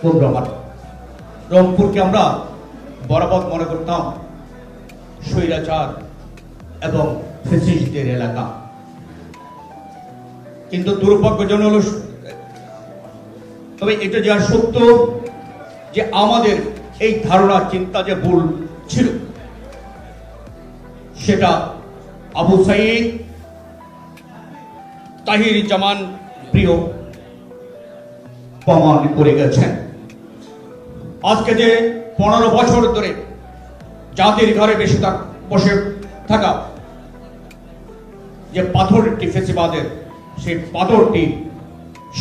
Programmer রংপুরকে আমরা বরাবর মনে করতাম স্বৈরাচার এবং ফেসিস্টদের এলাকা। কিন্তু দুর্ভাগ্যজনক হলো, তবে এটা যা সত্য যে আমাদের এই ধারণা, চিন্তা যে ভুল ছিল, সেটা আবু সাইদ তাহির জামান প্রিয় প্রমাণ করে গেছেন। আজকে যে পনেরো বছর ধরে জাতির ঘরে বেশি বসে থাকা, যে পাথরটি ফেসিবাদের, সেই পাথরটি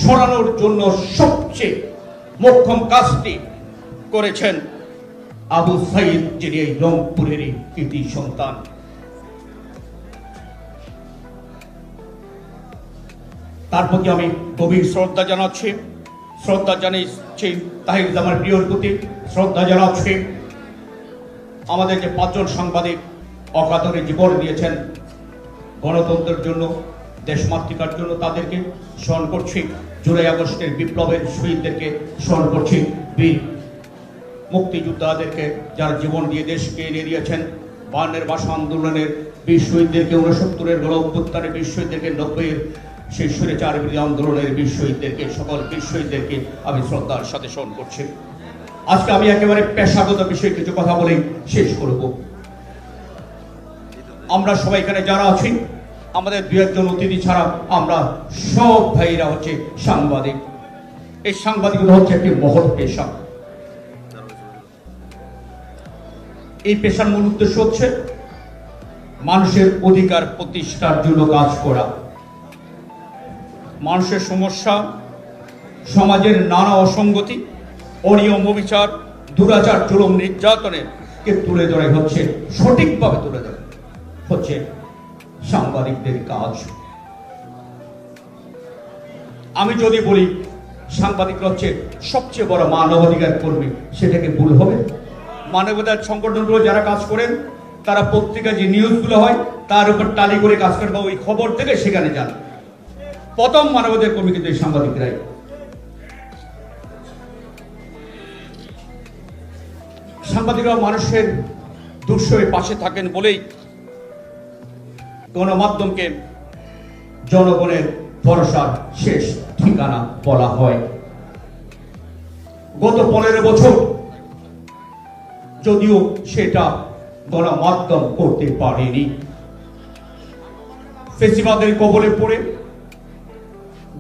সরানোর জন্য সবচেয়ে মোক্ষম কাজটি করেছেন আবু সাইদ, যিনি এই রংপুরেরই কৃতি সন্তান। তার প্রতি আমি গভীর শ্রদ্ধা জানাচ্ছি। শ্রদ্ধা জানাচ্ছি তাহির জামার প্রিয়র প্রতি শ্রদ্ধা জানাচ্ছি আমাদের যে পাঁচজন সাংবাদিক অকাতরে জীবন দিয়েছেন গণতন্ত্রের জন্য, দেশমাতৃকার জন্য, তাদেরকে স্মরণ করছি। জুলাই আগস্টের বিপ্লবের শহীদদেরকে স্মরণ করছি। বীর মুক্তিযোদ্ধাদেরকে যারা জীবন দিয়ে দেশকে এনে দিয়েছেন, বানের ভাষা আন্দোলনের বীর শহীদদেরকে উনসত্তরের গণ অভ্যুত্থানের বীর শহীদদেরকে নব্বইয়ের সেই চার বিরোধী আন্দোলনের বীর শহীদদেরকে সকল বীর আমি শ্রদ্ধার সাথে স্মরণ করছি। আজকে আমি একেবারে পেশাগত বিষয়ে কিছু কথা বলেই শেষ করব। আমরা সবাই এখানে যারা আছি, আমাদের দু একজন অতিথি ছাড়া আমরা সব ভাইরা হচ্ছে সাংবাদিক। এই সাংবাদিকতা হচ্ছে একটি মহৎ পেশা। এই পেশার মূল উদ্দেশ্য হচ্ছে মানুষের অধিকার প্রতিষ্ঠার জন্য কাজ করা। মানুষের সমস্যা, সমাজের নানা অসঙ্গতি, অনিয়ম অবিচার, দুরাচার জুলুম নির্যাতনের কে তুলে ধরে হচ্ছে, সঠিকভাবে তুলে ধরে হচ্ছে সাংবাদিকদের কাজ। আমি যদি বলি সাংবাদিক হচ্ছে সবচেয়ে বড় মানবাধিকার কর্মী, সেটাকে ভুল হবে। মানবাধিকার সংগঠনগুলো যারা কাজ করেন, তারা পত্রিকা যে নিউজগুলো হয়, তার উপর টালি করে কাজ করেন বা ওই খবর থেকে সেখানে যান। প্রথম মানবাধিকার কর্মী কিন্তু এই সাংবাদিকরাই। সাংবাদিকরা মানুষের দুঃসময়ে পাশে থাকেন বলেই গণমাধ্যমকে জনগণের ভরসার শেষ ঠিকানা বলা হয়। গত পনেরো বছর যদিও সেটা গণমাধ্যম করতে পারেনি। ফেসিবাদের কবলে পড়ে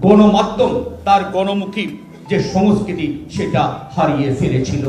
গণমাধ্যম তার গণমুখী যে সংস্কৃতি সেটা হারিয়ে ফেলেছিল।